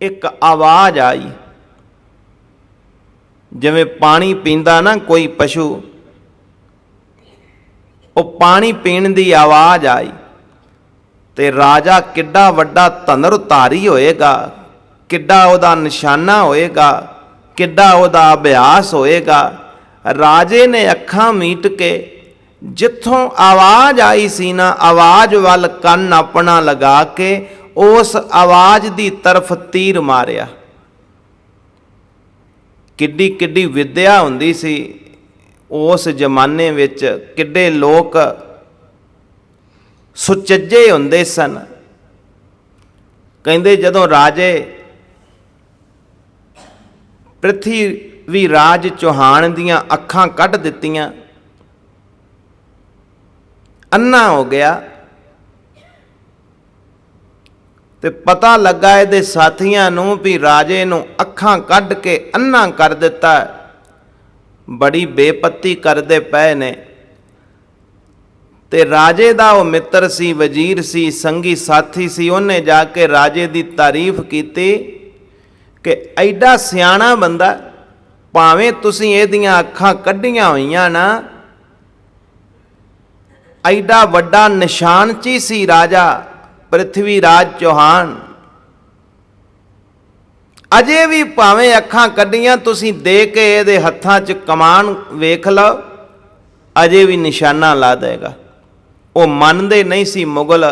ਇੱਕ ਆਵਾਜ਼ ਆਈ। ਜਿਵੇਂ ਪਾਣੀ ਪੀਂਦਾ ਨਾ ਕੋਈ ਪਸ਼ੂ, ਉਹ ਪਾਣੀ ਪੀਣ ਦੀ ਆਵਾਜ਼ ਆਈ ਤੇ ਰਾਜਾ ਕਿੱਡਾ ਵੱਡਾ ਧਨੁਰਧਾਰੀ ਹੋਏਗਾ, ਕਿੱਡਾ ਉਹਦਾ ਨਿਸ਼ਾਨਾ ਹੋਏਗਾ, ਕਿੱਡਾ ਉਹਦਾ ਅਭਿਆਸ ਹੋਏਗਾ। ਰਾਜੇ ਨੇ ਅੱਖਾਂ ਮੀਟ ਕੇ ਜਿੱਥੋਂ ਆਵਾਜ਼ ਆਈ ਸੀ ਨਾ, ਆਵਾਜ਼ ਵੱਲ ਕੰਨ ਆਪਣਾ ਲਗਾ ਕੇ ਉਸ ਆਵਾਜ਼ ਦੀ ਤਰਫ ਤੀਰ ਮਾਰਿਆ। ਕਿੱਡੀ ਕਿੱਡੀ ਵਿਦਿਆ ਹੁੰਦੀ ਸੀ। ਉਸ ਜ਼ਮਾਨੇ ਵਿੱਚ ਕਿੱਡੇ ਲੋਕ ਸੁਚੱਜੇ ਹੁੰਦੇ ਸਨ। ਕਹਿੰਦੇ ਜਦੋਂ ਰਾਜੇ ਪ੍ਰਿਥਵੀ ਰਾਜ ਚੌਹਾਨ ਦੀਆਂ ਅੱਖਾਂ ਕੱਢ ਦਿੱਤੀਆਂ, ਅੰਨਾ ਹੋ ਗਿਆ। ਤੇ ਪਤਾ ਲੱਗਾ ਇਹਦੇ ਸਾਥੀਆਂ ਨੂੰ ਵੀ ਰਾਜੇ ਨੂੰ ਅੱਖਾਂ ਕੱਢ ਕੇ ਅੰਨਾ ਕਰ ਦਿੱਤਾ। ਬੜੀ ਬੇਪੱਤੀ ਕਰਦੇ ਪਏ ਨੇ। ਤੇ ਰਾਜੇ ਦਾ ਉਹ ਮਿੱਤਰ ਸੀ, ਵਜ਼ੀਰ ਸੀ, ਸੰਗੀ ਸਾਥੀ ਸੀ, ਉਹਨੇ ਜਾ ਕੇ ਰਾਜੇ ਦੀ ਤਾਰੀਫ ਕੀਤੀ ਕਿ ਐਡਾ ਸਿਆਣਾ ਬੰਦਾ, ਭਾਵੇਂ ਤੁਸੀਂ ਇਹਦੀਆਂ ਅੱਖਾਂ ਕੱਢੀਆਂ ਹੋਈਆਂ ਨਾ, ਐਡਾ ਵੱਡਾ ਨਿਸ਼ਾਨਚੀ ਸੀ ਰਾਜਾ। ਪ੍ਰਿਥਵੀ ਰਾਜ ਚੌਹਾਨ। ਅਜੇ ਵੀ ਭਾਵੇਂ ਅੱਖਾਂ ਕੱਢੀਆਂ, ਤੁਸੀਂ ਦੇ ਕੇ ਇਹਦੇ ਹੱਥਾਂ 'ਚ ਕਮਾਨ ਵੇਖ ਲਓ, ਅਜੇ ਵੀ ਨਿਸ਼ਾਨਾ ਲਾ ਦੇਗਾ। ਉਹ ਮੰਨਦੇ ਨਹੀਂ ਸੀ ਮੁਗਲ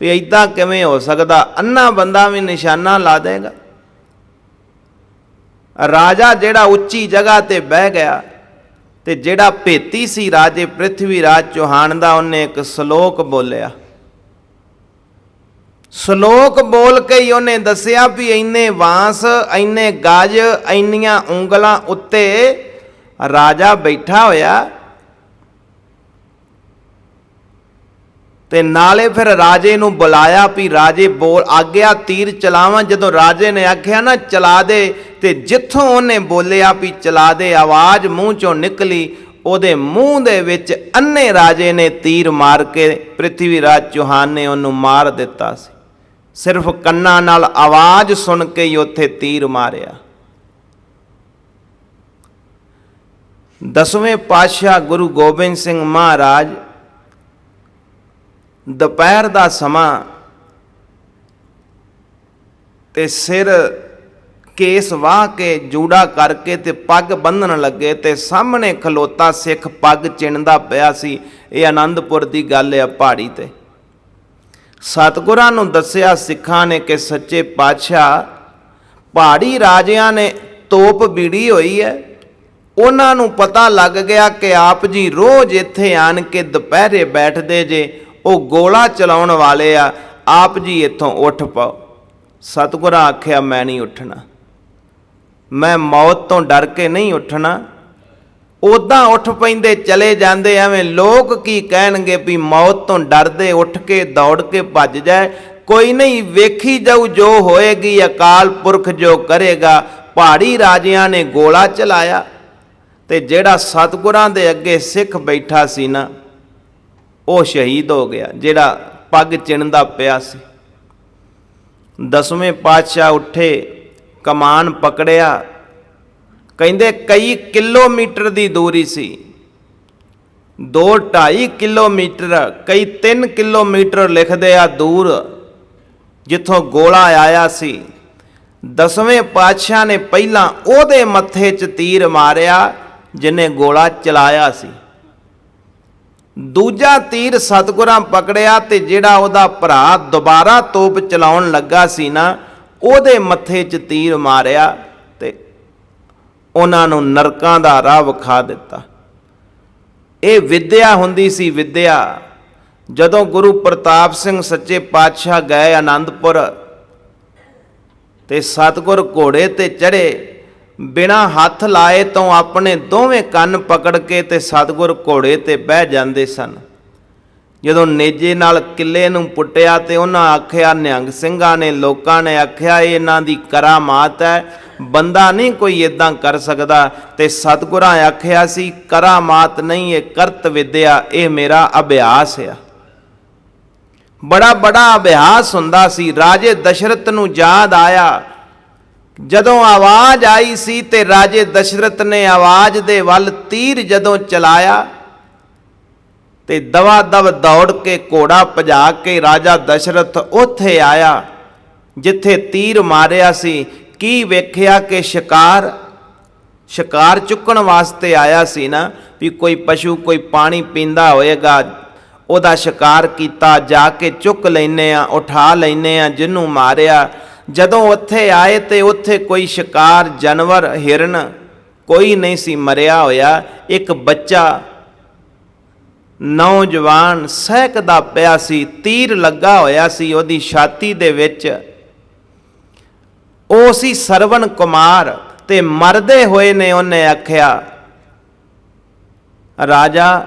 ਵੀ ਐਦਾਂ ਕਿਵੇਂ ਹੋ ਸਕਦਾ, ਅੰਨਾ ਬੰਦਾ ਵੀ ਨਿਸ਼ਾਨਾ ਲਾ ਦੇਗਾ। ਰਾਜਾ ਜਿਹੜਾ ਉੱਚੀ ਜਗ੍ਹਾ ਤੇ ਬਹਿ ਗਿਆ ਤੇ ਜਿਹੜਾ ਭੇਤੀ ਸੀ ਰਾਜੇ ਪ੍ਰਿਥਵੀ ਰਾਜ ਚੌਹਾਨ ਦਾ, ਉਹਨੇ ਇੱਕ ਸ਼ਲੋਕ ਬੋਲਿਆ। ਸ਼ਲੋਕ ਬੋਲ ਕੇ ਹੀ ਉਹਨੇ ਦੱਸਿਆ ਵੀ ਇੰਨੇ ਵਾਂਸ, ਇੰਨੇ ਗਾਜ, ਇੰਨੀਆਂ ਉਂਗਲਾਂ ਉੱਤੇ ਰਾਜਾ ਬੈਠਾ ਹੋਇਆ। ਤੇ ਨਾਲੇ ਫਿਰ ਰਾਜੇ ਨੂੰ ਬੁਲਾਇਆ ਵੀ ਰਾਜੇ ਬੋਲ, ਆਗਿਆ ਤੀਰ ਚਲਾਵਾਂ, ਜਦੋਂ ਰਾਜੇ ਨੇ ਆਖਿਆ ਨਾ ਚਲਾ ਦੇ, ਤੇ ਜਿੱਥੋਂ ਉਹਨੇ ਬੋਲਿਆ ਵੀ ਚਲਾ ਦੇ, ਆਵਾਜ਼ ਮੂੰਹ ਚੋਂ ਨਿਕਲੀ, ਉਹਦੇ ਮੂੰਹ ਦੇ ਵਿੱਚ ਅੰਨੇ ਰਾਜੇ ਨੇ ਤੀਰ ਮਾਰ ਕੇ ਪ੍ਰਿਥਵੀ ਰਾਜ ਚੌਹਾਨ ਨੇ ਉਹਨੂੰ ਮਾਰ ਦਿੱਤਾ ਸੀ। ਸਿਰਫ ਕੰਨਾਂ ਨਾਲ ਆਵਾਜ਼ ਸੁਣ ਕੇ ਹੀ ਉੱਥੇ ਤੀਰ ਮਾਰਿਆ। ਦਸਵੇਂ ਪਾਤਸ਼ਾਹ ਗੁਰੂ ਗੋਬਿੰਦ ਸਿੰਘ ਮਹਾਰਾਜ ਦੁਪਹਿਰ ਦਾ ਸਮਾਂ ਤੇ ਸਿਰ ਕੇਸ ਵਾਹ ਕੇ ਜੂੜਾ ਕਰਕੇ ਤੇ ਪੱਗ ਬੰਨਣ ਲੱਗੇ ਤੇ ਸਾਹਮਣੇ ਖਲੋਤਾ ਸਿੱਖ ਪੱਗ ਚਿਣਦਾ ਪਿਆ ਸੀ। ਇਹ ਆਨੰਦਪੁਰ ਦੀ ਗੱਲ ਹੈ ਪਹਾੜੀ ਤੇ। ਸਤਿਗੁਰਾਂ ਨੂੰ ਦੱਸਿਆ ਸਿੱਖਾਂ ਨੇ ਕਿ ਸੱਚੇ ਪਾਤਸ਼ਾਹ ਪਹਾੜੀ ਰਾਜਿਆਂ ਨੇ ਤੋਪ ਬੀੜੀ ਹੋਈ ਹੈ। ਉਹਨਾਂ ਨੂੰ ਪਤਾ ਲੱਗ ਗਿਆ ਕਿ ਆਪ ਜੀ ਰੋਜ਼ ਇੱਥੇ ਆਣ ਕੇ ਦੁਪਹਿਰੇ ਬੈਠਦੇ ਜੇ, ਉਹ ਗੋਲਾ ਚਲਾਉਣ ਵਾਲੇ ਆ। ਆਪ ਜੀ ਇੱਥੋਂ ਉੱਠ ਪਾਓ। ਸਤਿਗੁਰਾਂ ਆਖਿਆ, ਮੈਂ ਨਹੀਂ ਉੱਠਣਾ। ਮੈਂ ਮੌਤ ਤੋਂ ਡਰ ਕੇ ਨਹੀਂ ਉੱਠਣਾ। ਉਦਾਂ ਉੱਠ ਪੈਂਦੇ, ਚਲੇ ਜਾਂਦੇ, ਐਵੇਂ ਲੋਕ ਕੀ ਕਹਿਣਗੇ ਵੀ ਮੌਤ ਤੋਂ ਡਰਦੇ ਉੱਠ ਕੇ, ਦੌੜ ਕੇ ਭੱਜ ਜਾਏ। ਕੋਈ ਨਹੀਂ ਵੇਖੀ ਜਾਊ ਜੋ ਹੋਏਗੀ, ਅਕਾਲ ਪੁਰਖ ਜੋ ਕਰੇਗਾ। ਪਹਾੜੀ ਰਾਜਿਆਂ ਨੇ ਗੋਲਾ ਚਲਾਇਆ ਤੇ ਜਿਹੜਾ ਸਤਿਗੁਰਾਂ ਦੇ ਅੱਗੇ ਸਿੱਖ ਬੈਠਾ ਸੀ ਨਾ, ਉਹ ਸ਼ਹੀਦ ਹੋ ਗਿਆ, ਜਿਹੜਾ ਪੱਗ ਚਿਣਦਾ ਪਿਆ ਸੀ। ਦਸਵੇਂ ਪਾਤਸ਼ਾਹ ਉੱਠੇ, ਕਮਾਨ ਪਕੜਿਆ ਕਹਿੰਦੇ ਕਈ ਕਿਲੋਮੀਟਰ ਦੀ ਦੂਰੀ ਸੀ। 2.5 ਕਿਲੋਮੀਟਰ, ਕਈ 3 ਕਿਲੋਮੀਟਰ ਲਿਖਦੇ ਆ ਦੂਰ, ਜਿੱਥੋਂ ਗੋਲਾ ਆਇਆ ਸੀ। ਦਸਵੇਂ ਪਾਤਸ਼ਾਹ ਨੇ ਪਹਿਲਾਂ ਉਹਦੇ ਮੱਥੇ 'ਚ ਤੀਰ ਮਾਰਿਆ, ਜਿਨੇ ਗੋਲਾ ਚਲਾਇਆ ਸੀ। ਦੂਜਾ ਤੀਰ ਸਤਗੁਰਾਂ ਪਕੜਿਆ ਤੇ ਜਿਹੜਾ ਉਹਦਾ ਭਰਾ ਦੁਬਾਰਾ ਤੋਪ ਚਲਾਉਣ ਲੱਗਾ ਸੀ ਨਾ, ਉਹਦੇ ਮੱਥੇ 'ਚ ਤੀਰ ਮਾਰਿਆ। ਉਹਨਾਂ ਨੂੰ ਨਰਕਾਂ ਦਾ ਰਾਹ ਵਿਖਾ ਦਿੱਤਾ। ਇਹ ਵਿਦਿਆ ਹੁੰਦੀ ਸੀ ਵਿਦਿਆ। ਜਦੋਂ ਗੁਰੂ ਪ੍ਰਤਾਪ ਸਿੰਘ ਸੱਚੇ ਪਾਤਸ਼ਾਹ ਗਏ ਆਨੰਦਪੁਰ ਤੇ ਸਤਗੁਰ ਘੋੜੇ ਤੇ ਚੜੇ ਬਿਨਾ ਹੱਥ ਲਾਏ ਤੋਂ ਆਪਣੇ ਦੋਵੇਂ ਕੰਨ ਪਕੜ ਕੇ ਤੇ ਸਤਗੁਰ ਘੋੜੇ ਤੇ ਬਹਿ ਜਾਂਦੇ ਸਨ। ਜਦੋਂ ਨੇਜੇ ਨਾਲ ਕਿੱਲੇ ਨੂੰ ਪੁੱਟਿਆ ਤੇ ਉਹਨਾਂ ਆਖਿਆ, ਨਿਹੰਗ ਸਿੰਘਾਂ ਨੇ ਲੋਕਾਂ ਨੇ ਆਖਿਆ ਇਹ ਇਹਨਾਂ ਦੀ ਕਰਾਮਾਤ ਹੈ। ਬੰਦਾ ਨਹੀਂ ਕੋਈ ਇਦਾਂ ਕਰ ਸਕਦਾ। ਤੇ ਸਤਿਗੁਰਾਂ ਆਖਿਆ ਸੀ, ਕਰਾਮਾਤ ਨਹੀਂ, ਇਹ ਕਰਤ ਵਿਦਿਆ, ਇਹ ਮੇਰਾ ਅਭਿਆਸ ਆ। ਬੜਾ ਬੜਾ ਅਭਿਆਸ ਹੁੰਦਾ ਸੀ। ਰਾਜੇ ਦਸ਼ਰਥ ਨੂੰ ਯਾਦ ਆਇਆ। ਜਦੋਂ ਆਵਾਜ਼ ਆਈ ਸੀ ਤੇ ਰਾਜੇ ਦਸ਼ਰਥ ਨੇ ਆਵਾਜ਼ ਦੇ ਵੱਲ ਤੀਰ ਜਦੋਂ ਚਲਾਇਆ ਤੇ ਦਵਾ ਦਵ ਦੌੜ ਕੇ ਘੋੜਾ ਭਜਾ ਕੇ ਰਾਜਾ ਦਸ਼ਰਥ ਉੱਥੇ ਆਇਆ, ਜਿੱਥੇ ਤੀਰ ਮਾਰਿਆ ਸੀ। ਕੀ ਵੇਖਿਆ ਕਿ ਸ਼ਿਕਾਰ ਸ਼ਿਕਾਰ ਚੁੱਕਣ ਵਾਸਤੇ ਆਇਆ ਸੀ ਨਾ? ਵੀ ਕੋਈ ਪਸ਼ੂ, ਕੋਈ ਪਾਣੀ ਪੀਂਦਾ ਹੋਏਗਾ, ਉਹਦਾ ਸ਼ਿਕਾਰ ਕੀਤਾ, ਜਾ ਕੇ ਚੁੱਕ ਲੈਨੇ ਆ, ਉਠਾ ਲੈਨੇ ਆ, ਜਿਹਨੂੰ ਮਾਰਿਆ। ਜਦੋਂ ਉੱਥੇ ਆਏ ਤੇ ਉੱਥੇ ਕੋਈ ਸ਼ਿਕਾਰ, ਜਾਨਵਰ, ਹਿਰਨ ਕੋਈ ਨਹੀਂ ਸੀ ਮਰਿਆ ਹੋਇਆ। ਇੱਕ ਬੱਚਾ ਨੌਜਵਾਨ ਸਹਿਕਦਾ ਪਿਆ ਸੀ, ਤੀਰ ਲੱਗਾ ਹੋਇਆ ਸੀ ਉਹਦੀ ਛਾਤੀ ਦੇ ਵਿੱਚ। ਉਹ ਸੀ ਸਰਵਨ ਕੁਮਾਰ ਤੇ ਮਰਦੇ ਹੋਏ ਨੇ ਉਹਨੇ ਆਖਿਆ, ਰਾਜਾ,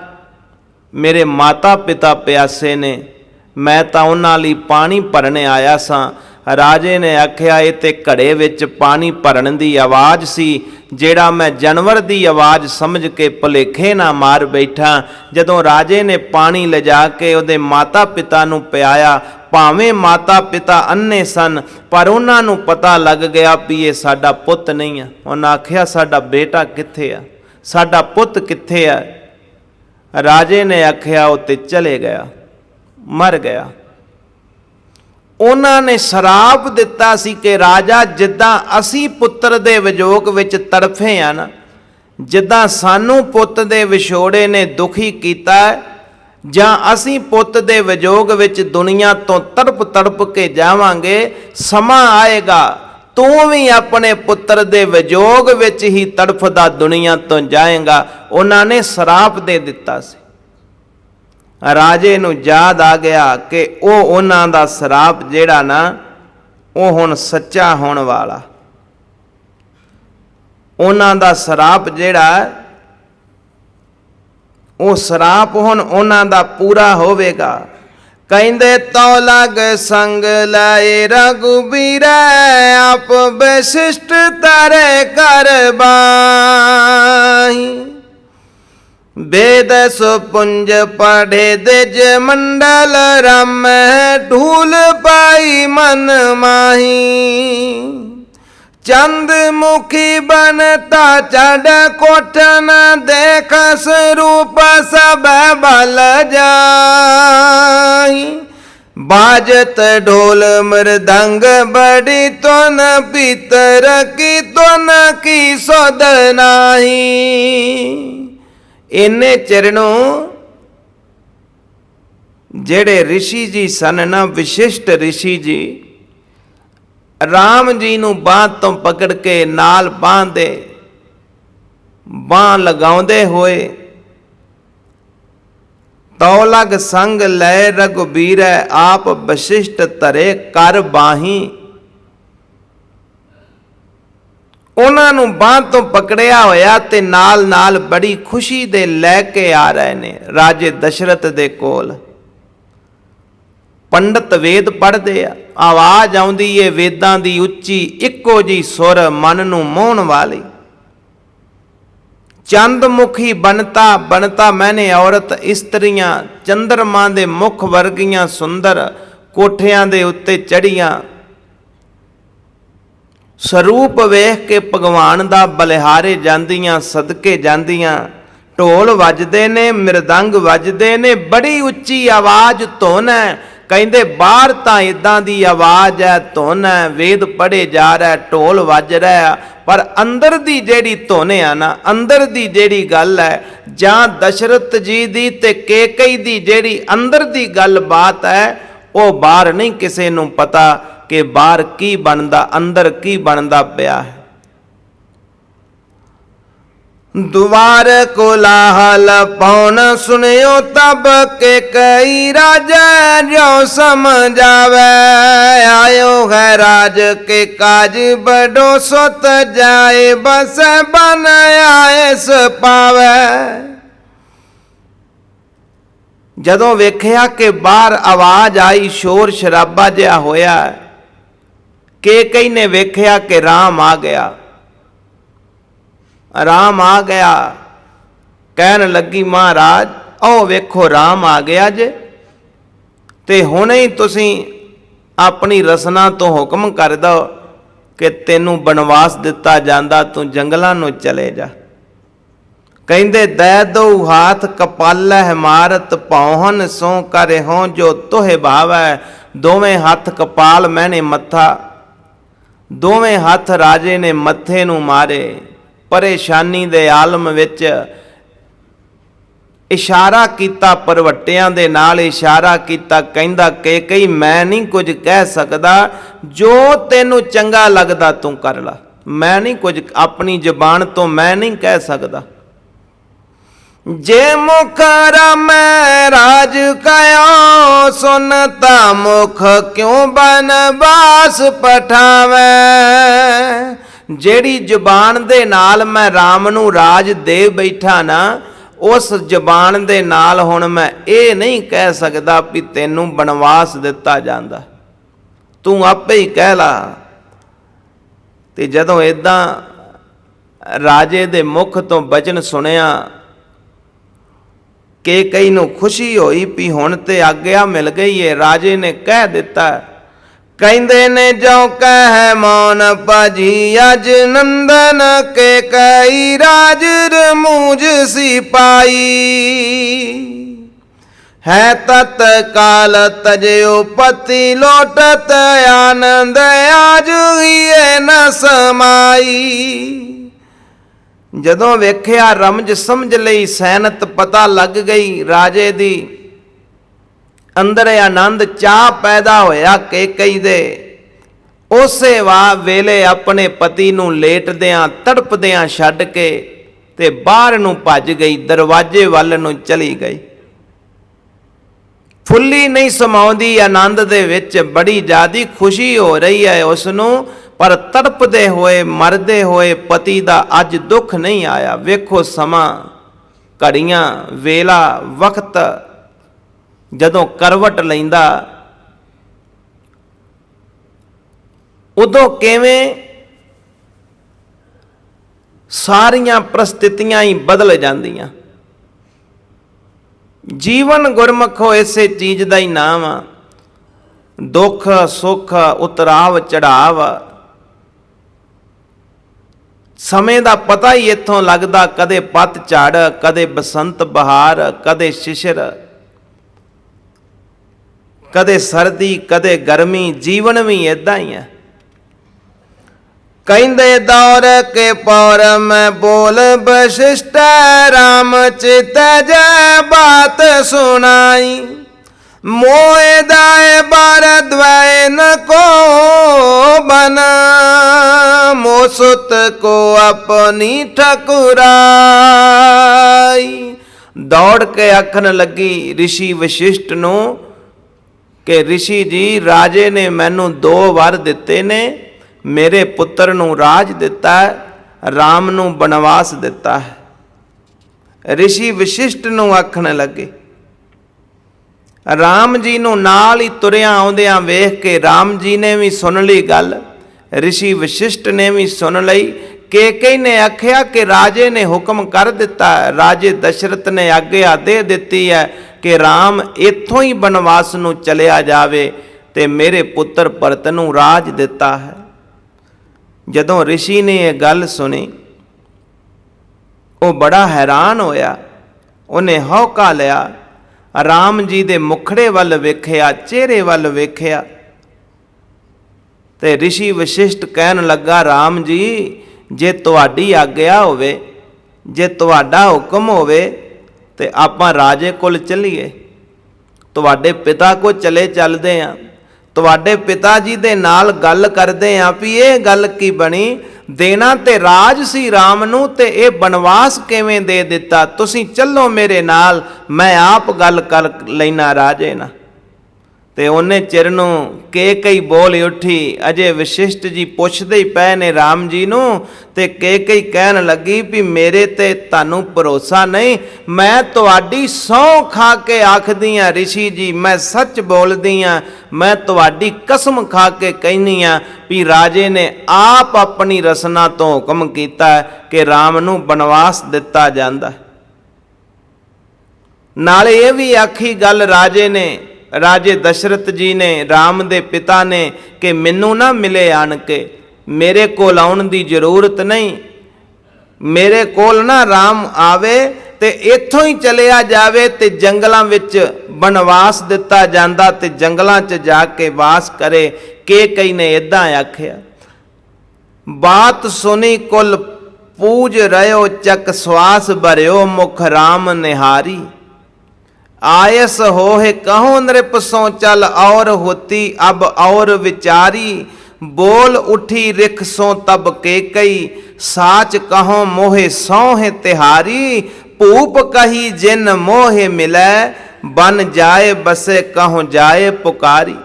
ਮੇਰੇ ਮਾਤਾ ਪਿਤਾ ਪਿਆਸੇ ਨੇ, ਮੈਂ ਤਾਂ ਉਹਨਾਂ ਲਈ ਪਾਣੀ ਭਰਨ ਆਇਆ ਸਾਂ। ਰਾਜੇ ਨੇ ਆਖਿਆ, ਇਹ ਤੇ ਘੜੇ ਵਿੱਚ ਪਾਣੀ ਭਰਨ ਦੀ ਆਵਾਜ਼ ਸੀ। ਜਿਹੜਾ ਮੈਂ ਜਾਨਵਰ ਦੀ ਆਵਾਜ਼ ਸਮਝ ਕੇ ਭੁਲੇਖੇ ਨਾ ਮਾਰ ਬੈਠਾ, ਜਦੋਂ ਰਾਜੇ ਨੇ ਪਾਣੀ ਲਿਜਾ ਕੇ ਉਹਦੇ ਮਾਤਾ ਪਿਤਾ ਨੂੰ ਪਿਆਇਆ, ਭਾਵੇਂ ਮਾਤਾ ਪਿਤਾ ਅੰਨੇ ਸਨ, ਪਰ ਉਹਨਾਂ ਨੂੰ ਪਤਾ ਲੱਗ ਗਿਆ ਵੀ ਇਹ ਸਾਡਾ ਪੁੱਤ ਨਹੀਂ ਆ। ਉਹਨਾਂ ਆਖਿਆ, ਸਾਡਾ ਬੇਟਾ ਕਿੱਥੇ ਆ? ਸਾਡਾ ਪੁੱਤ ਕਿੱਥੇ ਆ? ਰਾਜੇ ਨੇ ਆਖਿਆ, ਉਹ ਤੇ ਚਲੇ ਗਿਆ, ਮਰ ਗਿਆ। ਉਹਨਾਂ ਨੇ ਸ਼ਰਾਪ ਦਿੱਤਾ ਸੀ ਕਿ ਰਾਜਾ ਜਿੱਦਾਂ ਅਸੀਂ ਪੁੱਤਰ ਦੇ ਵਿਜੋਗ ਵਿੱਚ ਤੜਫੇ ਆ ਨਾ, ਜਿੱਦਾਂ ਸਾਨੂੰ ਪੁੱਤ ਦੇ ਵਿਛੋੜੇ ਨੇ ਦੁਖੀ ਕੀਤਾ ਜਾਂ ਅਸੀਂ ਪੁੱਤ ਦੇ ਵਿਜੋਗ ਵਿੱਚ ਦੁਨੀਆ ਤੋਂ ਤੜਪ ਤੜਪ ਕੇ ਜਾਵਾਂਗੇ, ਸਮਾਂ ਆਏਗਾ, ਤੂੰ ਵੀ ਆਪਣੇ ਪੁੱਤਰ ਦੇ ਵਿਜੋਗ ਵਿੱਚ ਹੀ ਤੜਫਦਾ ਦੁਨੀਆ ਤੋਂ ਜਾਏਗਾ। ਉਹਨਾਂ ਨੇ ਸ਼ਰਾਪ ਦੇ ਦਿੱਤਾ ਸੀ। ਰਾਜੇ ਨੂੰ ਯਾਦ ਆ ਗਿਆ ਕਿ ਉਹ ਉਹਨਾਂ ਦਾ ਸ਼ਰਾਪ ਜਿਹੜਾ ਨਾ, ਉਹ ਹੁਣ ਸੱਚਾ ਹੋਣ ਵਾਲਾ। ਉਹਨਾਂ ਦਾ ਸ਼ਰਾਪ ਜਿਹੜਾ, ਉਹ ਸ਼ਰਾਪ ਹੁਣ ਉਹਨਾਂ ਦਾ ਪੂਰਾ ਹੋਵੇਗਾ। ਕਹਿੰਦੇ ਤੋ ਲਗ ਸੰਗ ਲਾਏ ਰਘੁਬੀਰ, ਆਪ ਵਿਸ਼ਿਸ਼ਟ ਤਰੇ ਕਰ ਬਾਹੀ। ਵੇਦ ਸੁਪੁੰਜ ਪੜੇ ਦਿਜ ਮੰਡਲ, ਰਮ ਢੂਲ ਪਾਈ ਮਨ ਮਾਹੀ। ਚੰਦ ਮੁਖੀ ਬਨਤਾ ਚੜ ਕੋਟਨ ਦੇਖਸ ਰੂਪ ਸਭ ਬਲ ਜਾਈ ਬਾਜਤ ਢੋਲ ਮਰਦੰਗ, ਬੜੀ ਤਨ ਪਿਤਰ, ਕੀ ਤਨ ਕੀ ਸੋਦ ਨਾਹੀ। ਇੰਨੇ ਚਿਰ ਨੂੰ ਜਿਹੜੇ ઋષਿ ਜੀ ਸਨ ਨਾ ਵਿਸ਼ਿਸ਼ਟ ઋષਿ ਜੀ RAM ਜੀ ਨੂੰ ਬਾਹ ਤੋਂ ਪਕੜ ਕੇ ਨਾਲ ਬਾਂਦੇ ਬਾਹ ਲਗਾਉਂਦੇ ਹੋਏ ਤੌਲਗ ਸੰਗ ਲੈ ਰਘੁਬੀਰ ਆਪ ਵਿਸ਼ਿਸ਼ਟ ਧਰੇ ਕਰ ਬਾਹੀ ਉਹਨਾਂ ਨੂੰ ਬਾਹ ਤੋਂ ਪਕੜਿਆ ਹੋਇਆ ਤੇ ਨਾਲ ਨਾਲ ਬੜੀ ਖੁਸ਼ੀ ਦੇ ਲੈ ਕੇ ਆ ਰਹੇ ਨੇ ਰਾਜੇ ਦਸ਼ਰਥ ਦੇ ਕੋਲ। ਪੰਡਤ ਵੇਦ ਪੜ੍ਹਦੇ ਆ, ਆਵਾਜ਼ ਆਉਂਦੀ ਏ ਵੇਦਾਂ ਦੀ ਉੱਚੀ, ਇੱਕੋ ਜੀ ਸੁਰ ਮਨ ਨੂੰ ਮੋਹਣ ਵਾਲੀ। ਚੰਦ ਮੁਖੀ ਬਨਤਾ ਬਨਤਾ ਮੈਨੇ ਔਰਤ, ਇਸਤਰੀਆਂ, ਚੰਦਰਮਾ ਦੇ ਮੁਖ ਵਰਗੀਆਂ ਸੁੰਦਰ ਕੋਠਿਆਂ ਦੇ ਉੱਤੇ ਚੜੀਆਂ ਸਰੂਪ ਵੇਖ ਕੇ ਭਗਵਾਨ ਦਾ ਬਲਿਹਾਰੇ ਜਾਂਦੀਆਂ, ਸਦਕੇ ਜਾਂਦੀਆਂ। ਢੋਲ ਵੱਜਦੇ ਨੇ, ਮਿਰਦੰਗ ਵੱਜਦੇ ਨੇ, ਬੜੀ ਉੱਚੀ ਆਵਾਜ਼ ਧੁਨ ਹੈ। ਕਹਿੰਦੇ, ਬਾਹਰ ਤਾਂ ਇਦਾਂ ਦੀ ਆਵਾਜ਼ ਹੈ, ਧੁਨ ਹੈ। ਵੇਦ ਪੜੇ ਜਾ ਰਿਹਾ ਢੋਲ ਵੱਜ ਰਿਹਾ ਪਰ ਅੰਦਰ ਦੀ ਜਿਹੜੀ ਧੁਨ ਆ ਨਾ, ਅੰਦਰ ਦੀ ਜਿਹੜੀ ਗੱਲ ਹੈ, ਜਾਂ ਦਸ਼ਰਥ ਜੀ ਦੀ ਤੇ ਕੇਕਈ ਦੀ ਜਿਹੜੀ ਅੰਦਰ ਦੀ ਗੱਲ ਬਾਤ ਹੈ, ਉਹ ਬਾਹਰ ਨਹੀਂ ਕਿਸੇ ਨੂੰ ਪਤਾ। ਕਿ ਬਾਹਰ ਕੀ ਬਣਦਾ, ਅੰਦਰ ਕੀ ਬਣਦਾ ਪਿਆ ਹੈ? ਦੁਆਰ ਕੋਲਾਹਲ ਪਉਣ ਸੁਣਿਓ ਤਬ ਕੇ ਕਈ ਰਾਜਾ ਜੋ ਸਮਝਾਵੇ। ਆਇਓ ਹੈ ਰਾਜ ਕੇ ਕਾਜ ਬੜੋ ਸੁਤ ਜਾਏ, ਬਸ ਬਨ ਆਏ ਪਾਵੇ। ਜਦੋਂ ਵੇਖਿਆ ਕਿ ਬਾਹਰ ਆਵਾਜ਼ ਆਈ, ਸ਼ੋਰ ਸ਼ਰਾਬਾ ਜਿਹਾ ਹੋਇਆ ਕੇ ਕਈ ਨੇ ਵੇਖਿਆ ਕਿ ਰਾਮ ਆ ਗਿਆ। ਰਾਮ ਆ ਗਿਆ। ਕਹਿਣ ਲੱਗੀ, ਮਹਾਰਾਜ, ਆਓ ਵੇਖੋ ਰਾਮ ਆ ਗਿਆ ਜੇ ਤੇ ਹੁਣੇ ਹੀ ਤੁਸੀਂ ਆਪਣੀ ਰਸਨਾ ਤੋਂ ਹੁਕਮ ਕਰ ਦੋ ਕਿ ਤੈਨੂੰ ਬਨਵਾਸ ਦਿੱਤਾ ਜਾਂਦਾ, ਤੂੰ ਜੰਗਲਾਂ ਨੂੰ ਚਲੇ ਜਾ। ਕਹਿੰਦੇ, ਦੈ ਦੋ ਹਾਥ ਕਪਾਲ ਹਮਾਰਤ ਪੌਹਨ ਸੋ ਕਰੇ ਹੋ ਜੋ ਤੋਹਿ ਭਾਵੈ। ਦੋਵੇਂ ਹੱਥ ਕਪਾਲ, ਮੈਨੇ ਮੱਥਾ ਦੋਵੇਂ ਹੱਥ ਰਾਜੇ ਨੇ ਮੱਥੇ ਨੂੰ ਮਾਰੇ। ਪਰੇਸ਼ਾਨੀ ਦੇ ਆਲਮ ਵਿੱਚ ਇਸ਼ਾਰਾ ਕੀਤਾ ਪਰਵੱਟਿਆਂ ਦੇ ਨਾਲ, ਇਸ਼ਾਰਾ ਕੀਤਾ, ਕਹਿੰਦਾ ਕਿ ਕਈ ਮੈਂ ਨਹੀਂ ਕੁਝ ਕਹਿ ਸਕਦਾ, ਜੋ ਤੈਨੂੰ ਚੰਗਾ ਲੱਗਦਾ ਤੂੰ ਕਰ ਲੈ। ਮੈਂ ਨਹੀਂ ਕੁਝ, ਆਪਣੀ ਜ਼ੁਬਾਨ ਤੋਂ ਮੈਂ ਨਹੀਂ ਕਹਿ ਸਕਦਾ। ਜੇ ਮੁਖ ਰਮੈ ਰਾਜ ਕਯੋ ਸੁਨਤਾ ਮੁਖ ਕਿਉ ਬਨਵਾਸ ਪਠਾਵੇ? ਜਿਹੜੀ ਜ਼ੁਬਾਨ ਦੇ ਨਾਲ ਮੈਂ RAM ਨੂੰ ਰਾਜ ਦੇ ਬੈਠਾ ਨਾ, ਉਸ ਜ਼ੁਬਾਨ ਦੇ ਨਾਲ ਹੁਣ ਮੈਂ ਇਹ ਨਹੀਂ ਕਹਿ ਸਕਦਾ ਵੀ ਤੈਨੂੰ ਬਨਵਾਸ ਦਿੱਤਾ ਜਾਂਦਾ। ਤੂੰ ਆਪੇ ਹੀ ਕਹਿ ਲਾ। ਤੇ ਜਦੋਂ ਇਦਾਂ ਰਾਜੇ ਦੇ ਮੁਖ ਤੋਂ ਬਚਨ ਸੁਣਿਆ ਕਿ ਕਈ ਨੂੰ ਖੁਸ਼ੀ ਹੋਈ ਵੀ ਹੁਣ ਤੇ ਆਗਿਆ ਮਿਲ ਗਈ ਏ, ਰਾਜੇ ਨੇ ਕਹਿ ਦਿੱਤਾ। ਕਹਿੰਦੇ ਨੇ ਜੋ ਕਹਿ ਮੌਨ ਭਾਜੀ, ਅਜ ਨੰਦਨ ਕੇ ਕਈ ਰਾਜ ਰਮੂਜ ਸੀ ਪਾਈ। ਹੈ ਤਤ ਕਾਲ ਤਜਿਓ ਪਤੀ, ਲੋਟਤ ਆਨੰਦ, ਆਜ ਹੀਏ ਨ ਸਮਾਈ। ਜਦੋਂ ਵੇਖਿਆ ਰਮਜ ਸਮਝ ਲਈ ਸੈਨਤ ਪਤਾ ਲੱਗ ਗਈ ਰਾਜੇ ਦੀ, ਅੰਦਰ ਆਨੰਦ ਚਾਹ ਪੈਦਾ ਹੋਇਆ ਕੇਕਈ ਦੇ, ਉਸੇ ਵਾ ਵੇਲੇ ਆਪਣੇ ਪਤੀ ਨੂੰ ਲੇਟਦਿਆਂ, ਤੜਪਦਿਆਂ ਛੱਡ ਕੇ ਤੇ ਬਾਹਰ ਨੂੰ ਭੱਜ ਗਈ, ਦਰਵਾਜ਼ੇ ਵੱਲ ਨੂੰ ਚਲੀ ਗਈ। ਫੁੱਲੀ ਨਹੀਂ ਸਮਾਉਂਦੀ ਆਨੰਦ ਦੇ ਵਿੱਚ, ਬੜੀ ਜ਼ਿਆਦੀ ਖੁਸ਼ੀ ਹੋ ਰਹੀ ਹੈ ਉਸ ਨੂੰ ਪਰ ਤੜਪਦੇ ਹੋਏ, ਮਰਦੇ ਹੋਏ ਪਤੀ ਦਾ ਅੱਜ ਦੁੱਖ ਨਹੀਂ ਆਇਆ। ਵੇਖੋ ਸਮਾਂ, ਘੜੀਆਂ, ਵੇਲਾ, ਵਕਤ ਜਦੋਂ ਕਰਵਟ ਲੈਂਦਾ, ਉਦੋਂ ਕਿਵੇਂ ਸਾਰੀਆਂ ਪ੍ਰਸਥਿਤੀਆਂ ਹੀ ਬਦਲ ਜਾਂਦੀਆਂ। ਜੀਵਨ ਗੁਰਮਖੋ ਇਸੇ ਚੀਜ਼ ਦਾ ਹੀ ਨਾਮ ਆ। ਦੁੱਖ, ਸੁੱਖ, ਉਤਰਾਵ, ਚੜਾਵ ਸਮੇਂ ਦਾ ਪਤਾ ਹੀ ਇੱਥੋਂ ਲੱਗਦਾ ਕਦੇ ਪੱਤ ਝੜ, ਕਦੇ ਬਸੰਤ ਬਹਾਰ, ਕਦੇ ਸ਼ਿਸ਼ਰ। ਕਦੇ ਸਰਦੀ, ਕਦੇ ਗਰਮੀ, ਜੀਵਨ ਵੀ ਇਦਾਂ ਹੀ ਹੈ ਕਹਿੰਦੇ ਦੌਰ ਕੇ ਪੌਰ ਮੈਂ ਬੋਲ ਬਸ਼ਿਸ਼ਟ, ਰਾਮ ਚਿਤ ਜੈ ਬਾਤ ਸੁਣਾਈ। ਮੋਏ ਦਾਏ ਬਾਰ ਦਵੈ ਨ ਕੋ ਬਨ ਮੋਸੁਤ ਕੋ ਆਪਣੀ ਠਕੁਰਾਈ ਦੌੜ ਕੇ ਆਖਣ ਲੱਗੀ ઋષਿ ਵਸ਼ਿਸ਼ਟ ਨੂੰ ਕਿ ઋષਿ ਜੀ ਰਾਜੇ ਨੇ ਮੈਨੂੰ ਦੋ ਵਰ ਦਿੱਤੇ ਨੇ ਮੇਰੇ ਪੁੱਤਰ ਨੂੰ ਰਾਜ ਦਿੱਤਾ ਹੈ RAM ਨੂੰ ਬਨਵਾਸ ਦਿੱਤਾ ਹੈ ઋષਿ ਵਸ਼ਿਸ਼ਟ ਨੂੰ ਆਖਣ ਲੱਗੇ ਰਾਮ ਜੀ ਨੂੰ ਨਾਲ ਹੀ ਤੁਰਿਆ ਆਉਂਦਿਆਂ ਵੇਖ ਕੇ ਰਾਮ ਜੀ ਨੇ ਵੀ ਸੁਣ ਲਈ ਗੱਲ, ਰਿਸ਼ੀ ਵਿਸ਼ਿਸ਼ਟ ਨੇ ਵੀ ਸੁਣ ਲਈ। ਕੇ ਨੇ ਆਖਿਆ ਕਿ ਰਾਜੇ ਨੇ ਹੁਕਮ ਕਰ ਦਿੱਤਾ, ਰਾਜੇ ਦਸ਼ਰਤ ਨੇ ਆਗਿਆ ਦੇ ਦਿੱਤੀ ਹੈ ਕਿ ਰਾਮ ਇੱਥੋਂ ਹੀ ਬਨਵਾਸ ਨੂੰ ਚਲਿਆ ਜਾਵੇ ਤੇ ਮੇਰੇ ਪੁੱਤਰ ਭਰਤ ਨੂੰ ਰਾਜ ਦਿੱਤਾ ਹੈ। ਜਦੋਂ ਰਿਸ਼ੀ ਨੇ ਇਹ ਗੱਲ ਸੁਣੀ, ਉਹ ਬੜਾ ਹੈਰਾਨ ਹੋਇਆ। ਉਹਨੇ ਹੌਕਾ ਲਿਆ ਰਾਮ ਜੀ ਦੇ ਮੁਖੜੇ ਵੱਲ ਵੇਖਿਆ, ਚਿਹਰੇ ਵੱਲ ਵੇਖਿਆ ਤੇ ઋષਿ ਵਸ਼ਿਸ਼ਟ ਕਹਿਣ ਲੱਗਾ, ਰਾਮ ਜੀ, ਜੇ ਤੁਹਾਡੀ ਆਗਿਆ ਹੋਵੇ, ਜੇ ਤੁਹਾਡਾ ਹੁਕਮ ਹੋਵੇ, ਤੇ ਆਪਾਂ ਰਾਜੇ ਕੋਲ ਚੱਲੀਏ। ਤੁਹਾਡੇ ਪਿਤਾ ਕੋ ਚਲੇ ਚੱਲਦੇ ਆਂ। ਤੁਹਾਡੇ ਪਿਤਾ ਜੀ ਦੇ ਨਾਲ ਗੱਲ ਕਰਦੇ ਆਂ ਵੀ ਇਹ ਗੱਲ ਕੀ ਬਣੀ? ਦੇਣਾ ਤੇ ਰਾਜ ਸੀ RAM ਨੂੰ ਤੇ ਇਹ ਬਨਵਾਸ ਕਿਵੇਂ ਦੇ ਦਿੱਤਾ? ਤੁਸੀਂ ਚੱਲੋ ਮੇਰੇ ਨਾਲ, ਮੈਂ ਆਪ ਗੱਲ ਕਰ ਲੈਣਾ ਰਾਜੇ ਨਾਲ। ਤੇ ਉਹਨੇ ਚਿਰ ਨੂੰ ਕੇ ਕਈ ਬੋਲ ਉੱਠੀ, ਅਜੇ ਵਿਸ਼ਿਸ਼ਟ ਜੀ ਪੁੱਛਦੇ ਹੀ ਪਏ ਨੇ RAM ਜੀ ਨੂੰ ਤੇ ਕੇ ਕਈ ਕਹਿਣ ਲੱਗੀ ਵੀ ਮੇਰੇ ਤੇ ਤੁਹਾਨੂੰ ਭਰੋਸਾ ਨਹੀਂ, ਮੈਂ ਤੁਹਾਡੀ ਸਹੁੰ ਖਾ ਕੇ ਆਖਦੀ ਆ ઋષਿ ਜੀ, ਮੈਂ ਸੱਚ ਬੋਲਦੀ ਆ ਮੈਂ ਤੁਹਾਡੀ ਕਸਮ ਖਾ ਕੇ ਕਹਿਨੀ ਆ ਵੀ ਰਾਜੇ ਨੇ ਆਪ ਆਪਣੀ ਰਸਨਾ ਤੋਂ ਹੁਕਮ ਕੀਤਾ ਕਿ RAM ਨੂੰ ਬਨਵਾਸ ਦਿੱਤਾ ਜਾਂਦਾ ਹੈ। ਨਾਲੇ ਇਹ ਵੀ ਆਖੀ ਗੱਲ ਰਾਜੇ ਨੇ ਰਾਜੇ ਦਸ਼ਰਥ ਜੀ ਨੇ RAM ਦੇ ਪਿਤਾ ਨੇ ਕਿ ਮੈਨੂੰ ਨਾ ਮਿਲੇ ਆਣ ਕੇ ਮੇਰੇ ਕੋਲ ਆਉਣ ਦੀ ਜ਼ਰੂਰਤ ਨਹੀਂ। ਮੇਰੇ ਕੋਲ ਨਾ RAM ਆਵੇ ਤੇ ਇੱਥੋਂ ਹੀ ਚਲਿਆ ਜਾਵੇ ਤੇ ਜੰਗਲਾਂ ਵਿੱਚ ਬਨਵਾਸ ਦਿੱਤਾ ਜਾਂਦਾ ਤੇ ਜੰਗਲਾਂ 'ਚ ਜਾ ਕੇ ਵਾਸ ਕਰੇ। ਕੇ ਕਈ ਨੇ ਇਦਾਂ ਆਖਿਆ, ਬਾਤ ਸੁਣੀ ਕੁਲ ਪੂਜ ਰਿਓ ਚੱਕ ਸਵਾਸ ਭਰਿਓ ਮੁਖ RAM ਨਿਹਾਰੀ। ਆਇਸ ਹੋਏ ਕਹੋ ਨ੍ਰਿਪ ਸੋ ਚਲ ਔਰ ਹੋਤੀ, ਅਬ ਔਰ ਵਿਚਾਰੀ। ਬੋਲ ਉਠੀ ਰਿਖ ਸੋ ਤਬ ਕੇ ਕਈ। ਸਾਚ ਕਹੋ ਮੋਹਿ ਸੋਹਿ ਤਿਹਾਰੀ। ਭੂਪ ਕਹੀ ਜਿਨ ਮੋਹਿ ਮਿਲੈ, ਬਨ ਜਾਏ ਬਸੇ ਕਹੋ ਜਾਏ ਪੁਕਾਰੀ।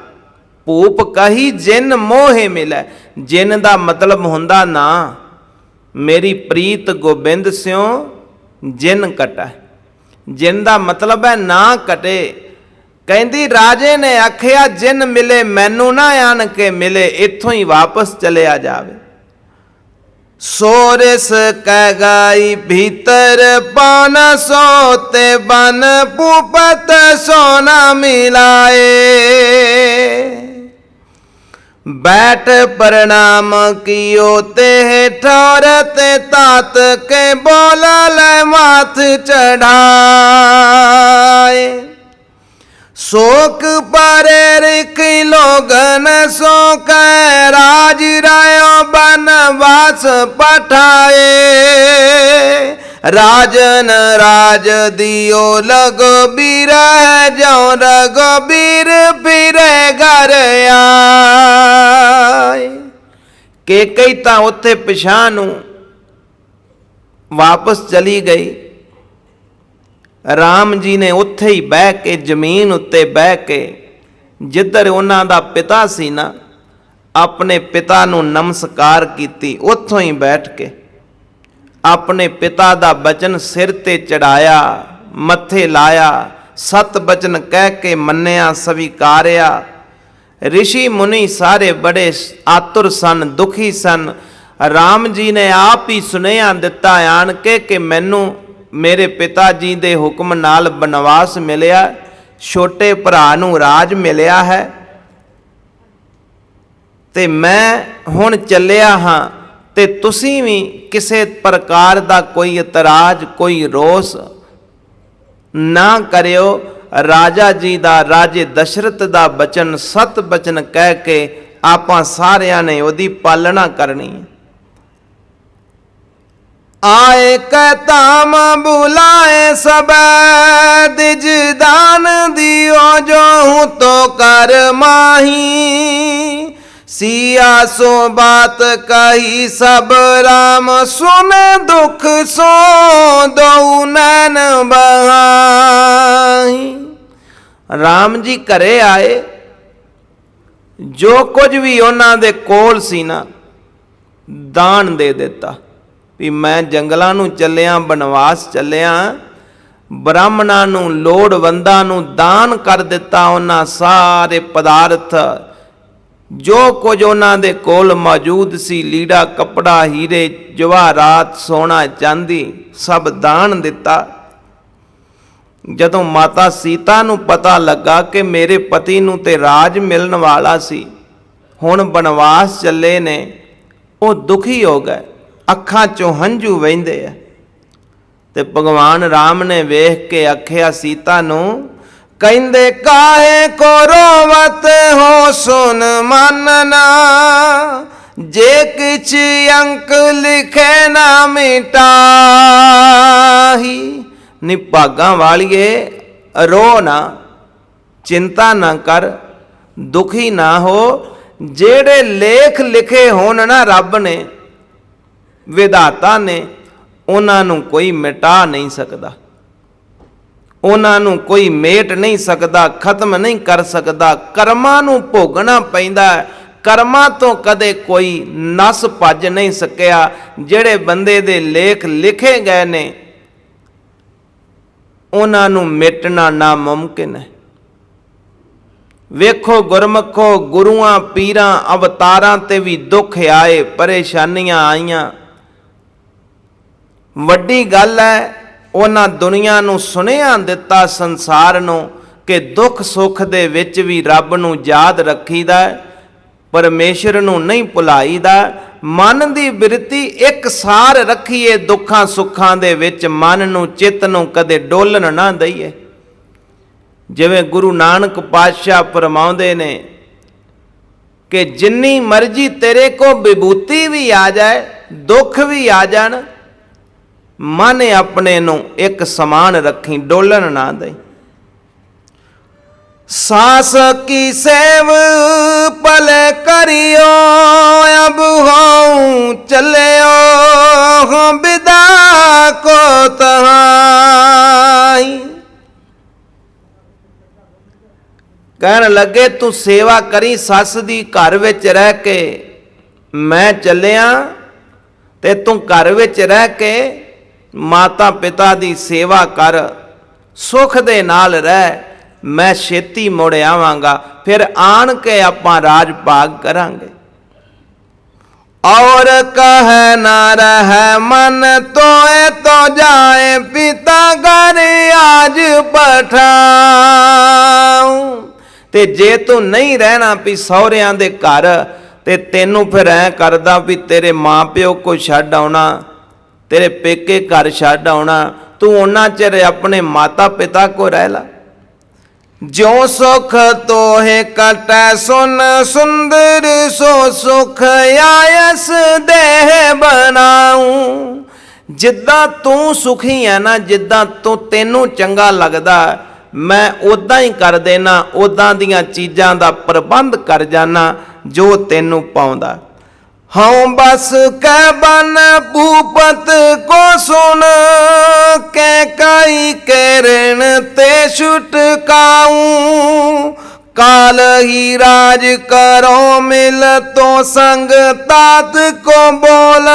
ਭੂਪ ਕਹੀ ਜਿਨ ਮੋਹੇ ਮਿਲੈ, ਜਿਨ ਦਾ ਮਤਲਬ ਹੁੰਦਾ ਨਾ, ਮੇਰੀ ਪ੍ਰੀਤ ਗੋਬਿੰਦ ਸਿਓ ਜਿਨ ਕਟੈ। ਜਿਨ ਦਾ ਮਤਲਬ ਹੈ ਨਾ ਕਟੇ। ਕਹਿੰਦੀ, ਰਾਜੇ ਨੇ ਆਖਿਆ, ਜਿਨ ਮਿਲੇ ਮੈਨੂੰ ਨਾ ਆਣ ਕੇ ਮਿਲੇ, ਇੱਥੋਂ ਹੀ ਵਾਪਸ ਚਲਿਆ ਜਾਵੇ। ਸੋਰਸ ਕਹਿ ਗਾਈ, ਭੀਤਰ ਪਾਨ ਸੋਤੇ ਬਨ ਪੂਪਤ ਸੋਨਾ ਮਿਲਾਏ। ਬੈਠ ਪ੍ਰਣਾਮ ਕੀਓ ਤੇ ਠੌਰ ਤੇ ਤਾਤ ਕੇ ਬੋਲ ਲੈ ਮਾਥ ਚੜਾਏ। ਸ਼ੋਕ ਪਰੇ ਰਿਕ ਲੋਗਨ ਸੋ ਕੈ ਰਾਜ ਰਾਇਓ ਬਨਵਾਸ ਪਠਾਏ। ਰਾਜਨ ਰਾਜ ਦਿਓ ਲਗੋ ਬੀਰ ਜੋ ਰਗੋ ਫਿਰੇ ਘਰ ਆਏ। ਕੇ ਕਈ ਤਾਂ ਉੱਥੇ ਪਿਛਾਂ ਨੂੰ ਵਾਪਸ ਚਲੀ ਗਈ। ਰਾਮ ਜੀ ਨੇ ਉੱਥੇ ਹੀ ਬਹਿ ਕੇ, ਜ਼ਮੀਨ ਉੱਤੇ ਬਹਿ ਕੇ, ਜਿੱਧਰ ਉਹਨਾਂ ਦਾ ਪਿਤਾ ਸੀ ਨਾ, ਆਪਣੇ ਪਿਤਾ ਨੂੰ ਨਮਸਕਾਰ ਕੀਤੀ, ਉੱਥੋਂ ਹੀ ਬੈਠ ਕੇ ਆਪਣੇ ਪਿਤਾ ਦਾ ਬਚਨ ਸਿਰ ਤੇ ਚੜਾਇਆ, ਮੱਥੇ ਲਾਇਆ, ਸਤ ਬਚਨ ਕਹਿ ਕੇ ਮੰਨਿਆ, ਸਵੀਕਾਰਿਆ। ਰਿਸ਼ੀ ਮੁਨੀ ਸਾਰੇ ਬੜੇ ਆਤੁਰ ਸਨ, ਦੁਖੀ ਸਨ। ਰਾਮ ਜੀ ਨੇ ਆਪ ਹੀ ਸੁਨੇਹਾ ਦਿੱਤਾ ਆਣ ਕੇ ਕਿ ਮੈਨੂੰ ਮੇਰੇ ਪਿਤਾ ਜੀ ਦੇ ਹੁਕਮ ਨਾਲ ਬਨਵਾਸ ਮਿਲਿਆ, ਛੋਟੇ ਭਰਾ ਨੂੰ ਰਾਜ ਮਿਲਿਆ ਹੈ। ਤੇ ਮੈਂ ਹੁਣ ਚੱਲਿਆ ਹਾਂ। ਤੇ ਤੁਸੀਂ ਵੀ ਕਿਸੇ ਪ੍ਰਕਾਰ ਦਾ ਕੋਈ ਇਤਰਾਜ਼, ਕੋਈ ਰੋਸ ਨਾ ਕਰਿਓ। ਰਾਜਾ ਜੀ ਦਾ, ਰਾਜੇ ਦਸ਼ਰਥ ਦਾ ਬਚਨ ਸਤ ਬਚਨ ਕਹਿ ਕੇ ਆਪਾਂ ਸਾਰਿਆਂ ਨੇ ਉਹਦੀ ਪਾਲਣਾ ਕਰਨੀ ਆਏ ਕੈ ਬੁਲਾਏ ਸਭ ਦਿਜ ਦਾਨ ਦਿਓ, ਜੋ ਹੂੰ ਤੋ ਕਰ ਮਾਹੀ। ਸਿਆ ਸੋ ਬਾਤ ਕਹੀ ਸਭ ਰਾਮ, ਸੁਨ ਦੁਖ ਸੋ ਦਉ ਨੈਣ ਬਹਾਈ। ਰਾਮ ਜੀ ਘਰੇ ਆਏ, ਜੋ ਕੁਝ ਵੀ ਉਹਨਾਂ ਦੇ ਕੋਲ ਸੀ ਨਾ, ਦਾਨ ਦੇ ਦਿੱਤਾ। ਵੀ ਮੈਂ ਜੰਗਲਾਂ ਨੂੰ ਚੱਲਿਆ, ਬਨਵਾਸ ਚੱਲਿਆ, ਬ੍ਰਾਹਮਣਾਂ ਨੂੰ ਲੋੜਵੰਦਾਂ ਨੂੰ ਦਾਨ ਕਰ ਦਿੱਤਾ, ਉਹਨਾਂ ਸਾਰੇ ਪਦਾਰਥ ਜੋ ਕੁਝ ਉਹਨਾਂ ਦੇ ਕੋਲ ਮੌਜੂਦ ਸੀ, ਲੀੜਾ, ਕੱਪੜਾ, ਹੀਰੇ ਜਵਾਹਰਾਤ ਸੋਨਾ, ਚਾਂਦੀ, ਸਭ ਦਾਨ ਦਿੱਤਾ। ਜਦੋਂ ਮਾਤਾ ਸੀਤਾ ਨੂੰ ਪਤਾ ਲੱਗਾ ਕਿ ਮੇਰੇ ਪਤੀ ਨੂੰ ਤੇ ਰਾਜ ਮਿਲਣ ਵਾਲਾ ਸੀ, ਹੁਣ ਬਨਵਾਸ ਚੱਲੇ ਨੇ, ਉਹ ਦੁਖੀ ਹੋ ਗਏ। ਅੱਖਾਂ ਚੋਂ ਹੰਝੂ ਵਹਿੰਦੇ ਆ। ਤੇ ਭਗਵਾਨ ਰਾਮ ਨੇ ਵੇਖ ਕੇ ਆਖਿਆ, ਸੀਤਾ ਨੂੰ ਕਹਿੰਦੇ ਕਾਹੇ ਕੋ ਰੋਵਤ ਹੋ ਸੁਨ ਮੰਨਨਾ ਜੇ ਕਿਛ ਅੰਕ ਲਿਖੇ ਨਾ ਮਿਟਾਹੀ। ਨਿਭਾਗਾਂ ਵਾਲੀਏ ਰੋ ਨਾ, ਚਿੰਤਾ ਨਾ ਕਰ, ਦੁਖੀ ਨਾ ਹੋ। ਜਿਹੜੇ ਲੇਖ ਲਿਖੇ ਹੋਣ ਨਾ ਰੱਬ ਨੇ, ਵਿਧਾਤਾ ਨੇ, ਉਹਨਾਂ ਨੂੰ ਕੋਈ ਮਿਟਾ ਨਹੀਂ ਸਕਦਾ। ਉਹਨਾਂ ਨੂੰ ਕੋਈ ਮੇਟ ਨਹੀਂ ਸਕਦਾ, ਖਤਮ ਨਹੀਂ ਕਰ ਸਕਦਾ। ਕਰਮਾਂ ਨੂੰ ਭੋਗਣਾ ਪੈਂਦਾ ਕਰਮਾਂ ਤੋਂ ਕਦੇ ਕੋਈ ਨਸ ਭੱਜ ਨਹੀਂ ਸਕਿਆ। ਜਿਹੜੇ ਬੰਦੇ ਦੇ ਲੇਖ ਲਿਖੇ ਗਏ ਨੇ, ਉਹਨਾਂ ਨੂੰ ਮਿਟਣਾ ਨਾਮੁਮਕਿਨ ਹੈ। ਵੇਖੋ ਗੁਰਮਖੋ, ਗੁਰੂਆਂ, ਪੀਰਾਂ, ਅਵਤਾਰਾਂ ਤੇ ਵੀ ਦੁੱਖ ਆਏ, ਪਰੇਸ਼ਾਨੀਆਂ ਆਈਆਂ। ਵੱਡੀ ਗੱਲ ਹੈ ਉਹਨਾਂ ਦੁਨੀਆ ਨੂੰ ਸੁਨੇਹਾ ਦਿੱਤਾ ਸੰਸਾਰ ਨੂੰ ਕਿ ਦੁੱਖ ਸੁੱਖ ਦੇ ਵਿੱਚ ਵੀ ਰੱਬ ਨੂੰ ਯਾਦ ਰੱਖੀਦਾ ਹੈ, ਪਰਮੇਸ਼ਰ ਨੂੰ ਨਹੀਂ ਭੁਲਾਈਦਾ ਮਨ ਦੀ ਬਿਰਤੀ ਇੱਕ ਸਾਰ ਰੱਖੀਏ ਦੁੱਖਾਂ ਸੁੱਖਾਂ ਦੇ ਵਿੱਚ ਮਨ ਨੂੰ ਚਿੱਤ ਨੂੰ ਕਦੇ ਡੋਲਣ ਨਾ ਦਈਏ। ਜਿਵੇਂ ਗੁਰੂ ਨਾਨਕ ਪਾਤਸ਼ਾਹ ਫਰਮਾਉਂਦੇ ਨੇ ਕਿ ਜਿੰਨੀ ਮਰਜ਼ੀ ਤੇਰੇ ਕੋ ਵਿਭੂਤੀ ਵੀ ਆ ਜਾਏ ਦੁੱਖ ਵੀ ਆ ਜਾਣ ਮਨ ਆਪਣੇ ਨੂੰ ਇੱਕ ਸਮਾਨ ਰੱਖੀ, ਡੋਲਣ ਨਾ ਦੇ ਸਾਸ ਕੀ ਸੇਵ ਪਲ ਕਰਿਓ, ਅਬ ਹਉ ਚੱਲਿਓ ਹਾਂ ਬਿਦਾ ਕੋ ਤਹਾਈ। ਕਹਿਣ ਲੱਗੇ, ਤੂੰ ਸੇਵਾ ਕਰੀ, ਸੱਸ ਦੀ ਘਰ ਵਿੱਚ ਰਹਿ ਕੇ ਮੈਂ ਚੱਲਿਆ ਤੇ ਤੂੰ ਘਰ ਵਿੱਚ ਰਹਿ ਕੇ ਮਾਤਾ ਪਿਤਾ ਦੀ ਸੇਵਾ ਕਰ, ਸੁਖ ਦੇ ਨਾਲ ਰਹਿ, ਮੈਂ ਛੇਤੀ ਮੁੜ ਆਵਾਂਗਾ, ਫਿਰ ਆਣ ਕੇ ਆਪਾਂ ਰਾਜ ਭਾਗ ਕਰਾਂਗੇ। ਔਰ ਕਹੈ ਨਾ ਰਹਿ, ਮਨ ਤੋਏ ਤੋ ਜਾਏ, ਪਿਤਾ ਘਰ ਆਜ ਪਠਾਉ। ਤੇ ਜੇ ਤੂੰ ਨਹੀਂ ਰਹਿਣਾ ਵੀ ਸਹੁਰਿਆਂ ਦੇ ਘਰ, ਤੇ ਤੈਨੂੰ ਫਿਰ ਐ ਕਰਦਾ ਵੀ ਤੇਰੇ ਮਾਪਿਓ ਕੋ ਛੱਡ ਆਉਣਾ ਤੇਰੇ ਪੇਕੇ ਘਰ ਛੱਡ ਆਉਣਾ, ਤੂੰ ਉਹਨਾਂ ਚਿਰ ਆਪਣੇ ਮਾਤਾ ਪਿਤਾ ਕੋ ਰਹਿ ਲਾ। ਜੋ ਸੁਖ ਤੋਹੇ ਕਟੈ, ਸੁਨ ਸੁੰਦਰ ਸੋ ਸੁਖ ਆਇਸ ਦੇਹ ਬਣਾਉ। ਜਿੱਦਾਂ ਤੂੰ ਸੁਖੀ ਹੈ ਨਾ, ਜਿੱਦਾਂ ਤੂੰ ਤੈਨੂੰ ਚੰਗਾ ਲੱਗਦਾ, ਮੈਂ ਉਦਾਂ ਹੀ ਕਰ ਦੇਣਾ ਉਦਾਂ ਦੀਆਂ ਚੀਜ਼ਾਂ ਦਾ ਪ੍ਰਬੰਧ ਕਰ ਜਾਣਾ ਜੋ ਤੈਨੂੰ ਪਾਉਂਦਾ। ਹਉ ਬਸ ਕਹਿ ਬਨ ਭੂਪਤ ਕੋ ਸੁਣ, ਕੇ ਕਾਈ ਕਰਣ ਤੇ ਛੁਟਕਾਉ ਕਾਲ ਹੀ ਰਾਜ ਕਰੋ ਮਿਲ ਤੋ ਸੰਗ, ਤਾਤ ਕੋ ਬੋਲ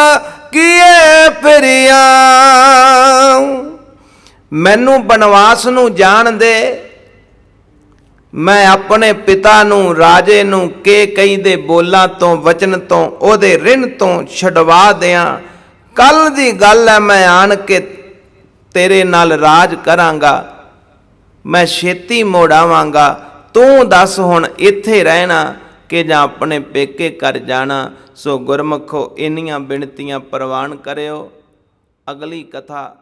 ਕੀਏ ਫਿਰਿਆ। ਮੈਨੂੰ ਬਨਵਾਸ ਨੂੰ ਜਾਣ ਦੇ ਮੈਂ ਆਪਣੇ ਪਿਤਾ ਨੂੰ, ਰਾਜੇ ਨੂੰ ਕੇ ਕਈ ਦੇ ਬੋਲਾਂ ਤੋਂ, ਵਚਨ ਤੋਂ, ਉਹਦੇ ਰਿਣ ਤੋਂ ਛਡਵਾ ਦਿਆਂ। ਕੱਲ ਦੀ ਗੱਲ ਹੈ, ਮੈਂ ਆਣ ਕੇ ਤੇਰੇ ਨਾਲ ਰਾਜ ਕਰਾਂਗਾ। ਮੈਂ ਛੇਤੀ ਮੋੜ ਆਵਾਂਗਾ। ਤੂੰ ਦੱਸ ਹੁਣ ਇੱਥੇ ਰਹਿਣਾ ਕਿ ਜਾਂ ਆਪਣੇ ਪੇਕੇ ਕਰ ਜਾਣਾ। ਸੋ ਗੁਰਮਖੋ, ਇੰਨੀਆਂ ਬਿਨਤੀਆਂ ਪ੍ਰਵਾਨ ਕਰਿਓ। ਅਗਲੀ ਕਥਾ